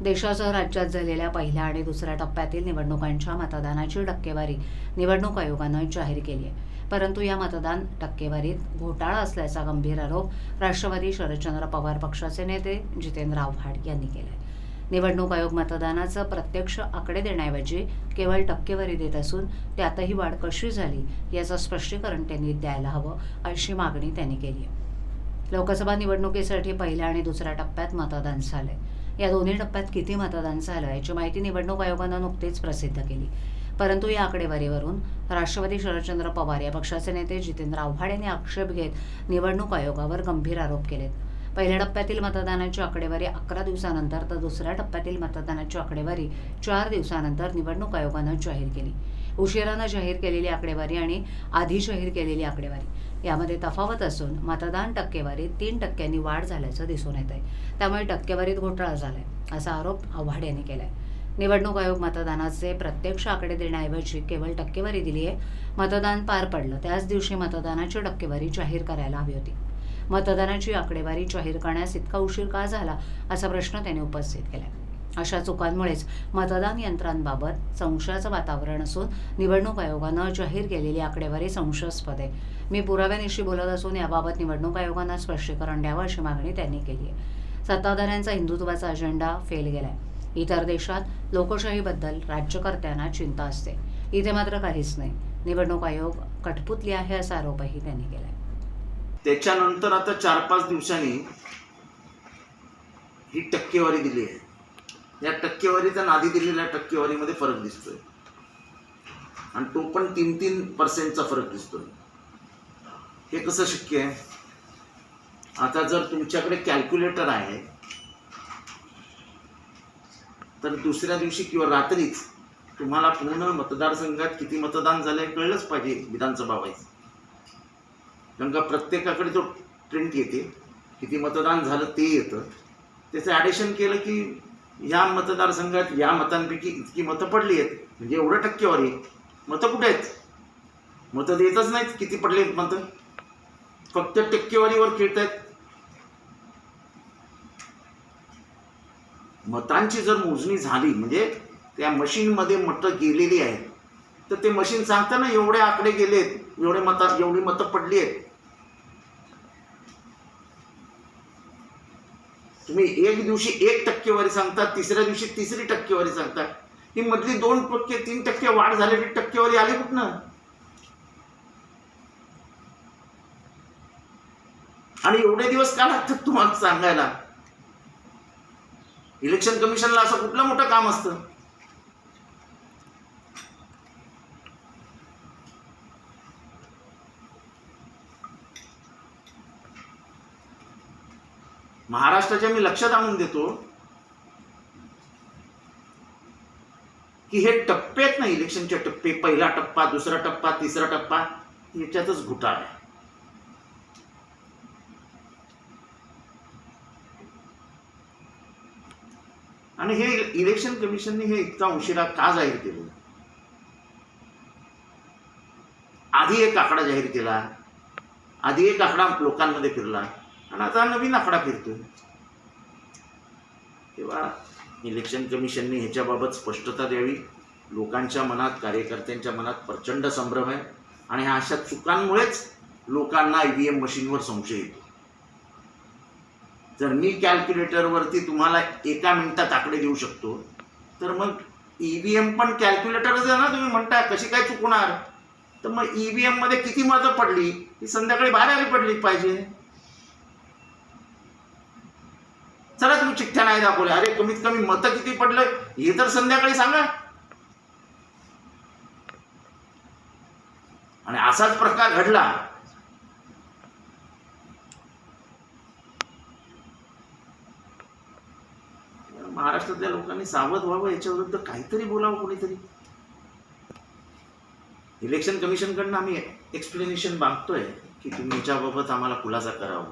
देशासह राज्यात झालेल्या पहिल्या आणि दुसऱ्या टप्प्यातील निवडणुकांच्या मतदानाची टक्केवारी निवडणूक आयोगानं जाहीर केली आहे. परंतु या मतदान टक्केवारीत घोटाळा असल्याचा गंभीर आरोप राष्ट्रवादी शरदचंद्र पवार पक्षाचे नेते जितेंद्र आव्हाड यांनी केला आहे निवडणूक आयोग मतदानाचं प्रत्यक्ष आकडे देण्याऐवजी केवळ टक्केवारी देत असून त्यातही वाढ कशी झाली याचं स्पष्टीकरण त्यांनी द्यायला हवं अशी मागणी त्यांनी केली आहे. लोकसभा निवडणुकीसाठी पहिल्या आणि दुसऱ्या टप्प्यात मतदान झालंय. या दोन्ही टप्प्यात किती मतदान झालं याची माहिती निवडणूक आयोगानं नुकतीच प्रसिद्ध केली. परंतु या आकडेवारीवरून राष्ट्रवादी शरदचंद्र पवार या पक्षाचे नेते जितेंद्र आव्हाड यांनी आक्षेप घेत निवडणूक आयोगावर गंभीर आरोप केलेत. पहिल्या टप्प्यातील मतदानाची आकडेवारी अकरा दिवसानंतर तर दुसऱ्या टप्प्यातील मतदानाची आकडेवारी चार दिवसानंतर निवडणूक आयोगानं जाहीर केली. उशिरानं जाहीर केलेली आकडेवारी आणि आधी जाहीर केलेली आकडेवारी. यामध्ये तफावत असून मतदान टक्केवारीत तीन टक्क्यांनी वाढ झाल्याचं दिसून येत आहे त्यामुळे टक्केवारीत घोटाळा झाला आहे असा आरोप आव्हाड यांनी केला आहे निवडणूक आयोग मतदानाचे प्रत्यक्ष आकडे देण्याऐवजी केवळ टक्केवारी दिली आहे मतदान पार पडलं. त्याच दिवशी मतदानाची टक्केवारी जाहीर करायला हवी होती. मतदानाची आकडेवारी जाहीर करण्यास इतका उशीर का झाला असा प्रश्न त्यांनी उपस्थित केलाय. अशा चुकांमुळेच मतदान यंत्रांबाबत संशयाचं वातावरण असून निवडणूक आयोगानं जाहीर केलेली आकडेवारी संशयास्पद आहे. मी पुराव्यानिशी बोलत असून याबाबत निवडणूक आयोगानं स्पष्टीकरण द्यावं अशी मागणी त्यांनी केली आहे. सत्ताधाऱ्यांचा हिंदुत्वाचा अजेंडा फेल गेलाय. इतर देशात लोकशाहीबद्दल राज्यकर्त्यांना चिंता असते. इथे मात्र काहीच नाही. निवडणूक आयोग कठपुतली आहे असा आरोपही त्यांनी केलाय. त्याच्यानंतर आता चार पाच दिवसांनी ही टक्केवारी दिली आहे. या टक्केवारीचा आधी दिलेल्या टक्केवारीमध्ये फरक दिसतोय. आणि तो पण तीन तीन पर्सेंटचा फरक दिसतोय. हे कसं शक्य आहे? आता जर तुमच्याकडे कॅल्क्युलेटर आहे तर दुसऱ्या दिवशी किंवा रात्रीच तुम्हाला पूर्ण मतदारसंघात किती मतदान झालंय कळलंच पाहिजे विधानसभा वाईज कारण का प्रत्येकाकडे जो प्रिंट येते. किती मतदान झालं ते येतं. त्याचं ॲडिशन केलं की या मतदारसंघात या मतांपैकी इतकी मतं पडली आहेत. म्हणजे एवढं टक्केवारी मतं कुठे आहेत? मतं देतच नाहीत. किती पडले आहेत मतं? फक्त टक्केवारीवर खेळत आहेत. मतांची जर मोजणी झाली म्हणजे त्या मशीनमध्ये मतं गेलेली आहेत तर ते मशीन सांगतं ना एवढे आकडे गेलेत एवढे मतात एवढी मतं पडली आहेत. तुम्ही एक दिवशी एक टक्केवारी सांगतात तिसऱ्या दिवशी तिसरी टक्केवारी सांगतात ही मधली दोन टक्के तीन टक्के वाढ झालेली टक्केवारी आली कुठनं? आणि एवढे दिवस का लागतात तुम्हाला सांगायला? इलेक्शन कमिशनला असं कुठलं मोठं काम असतं? महाराष्ट्राच्या मी लक्षात आणून देतो की हे टप्पे आहेत ना इलेक्शनचे टप्पे पहिला टप्पा दुसरा टप्पा तिसरा टप्पा याच्यातच घोटाळा आहे. आणि हे इलेक्शन कमिशनने हे इतका उशिरा का जाहीर केलं? आधी एक आकडा जाहीर केला आधी एक आकडा लोकांमध्ये फिरला. आणि आता नवीन आकडा फिरतोय. तेव्हा इलेक्शन कमिशनने ह्याच्याबाबत स्पष्टता द्यावी. लोकांच्या मनात कार्यकर्त्यांच्या मनात प्रचंड संभ्रम आहे. आणि ह्या अशा चुकांमुळेच लोकांना ईव्हीएम मशीनवर संशय येतो. जर मी कॅल्क्युलेटरवरती तुम्हाला एका मिनिटात आकडे देऊ शकतो तर मग ईव्हीएम पण कॅल्क्युलेटरच आहे ना तुम्ही म्हणताय कशी काय चुकणार? तर मग ईव्हीएममध्ये किती मतं पडली? ती संध्याकाळी बाहेर आली पडली पाहिजे. चला तुम्ही चिठ्ठ्या नाही दाखवल्या. अरे कमीत कमी मतं किती पडलं हे तर संध्याकाळी सांगा. आणि असाच प्रकार घडला. महाराष्ट्रातल्या लोकांनी सावध व्हावं याच्या विरुद्ध काहीतरी बोलावं कोणीतरी. इलेक्शन कमिशनकडनं आम्ही एक्सप्लेनेशन मागतोय की तुम्ही याच्याबाबत आम्हाला खुलासा करावा.